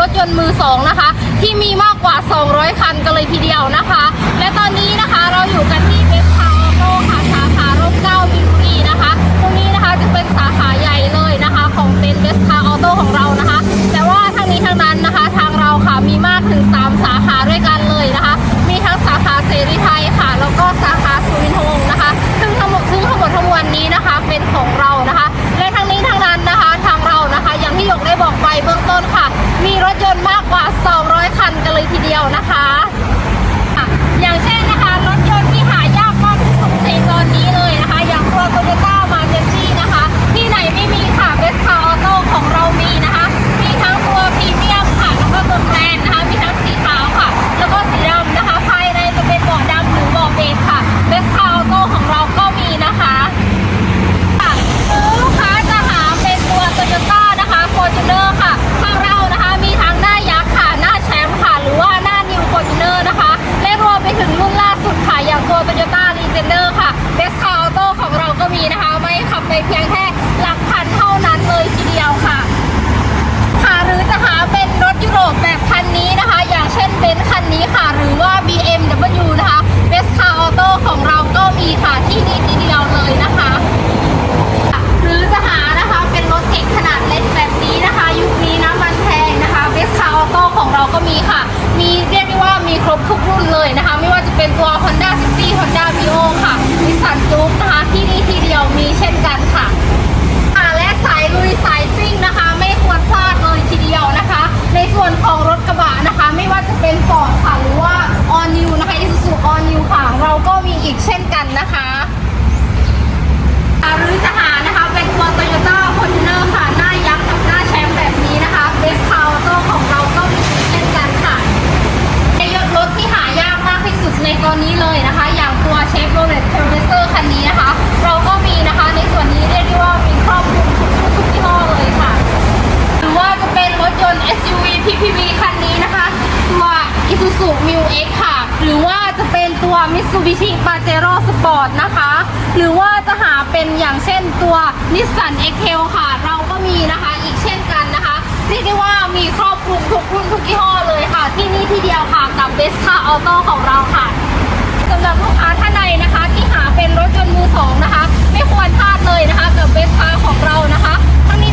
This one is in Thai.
รถยนต์มือสองนะคะ ที่มีมากกว่า 200 คันกันเลยทีเดียวนะคะ มากกว่า 200 คันกันเลยทีเดียวนะคะ อย่างเช่น บทุกรุ่นเลยนะคะ ไม่ว่าจะเป็นตัว Honda City Honda Mio ค่ะ Nissan Juke นะคะ ที่นี่ที่เดียวมีเช่นกันค่ะ มิตซูบิชิปาเจโร่สปอร์ตนะคะ หรือว่าจะหาเป็นอย่างเช่นตัวนิสสันเอ็กเลค่ะ เราก็มีนะคะอีกเช่นกันนะคะเรียกได้ว่ามีครอบคลุมทุกรุ่นทุกยี่ห้อเลยค่ะ ที่นี่ที่เดียวค่ะกับเบสคาออโต้ของเราค่ะสำหรับลูกค้าท่านใดนะคะ ที่หาเป็นรถยนต์มือสองนะคะ ไม่ควรพลาดเลยนะคะกับเบสคาของเรานะคะทั้งนี้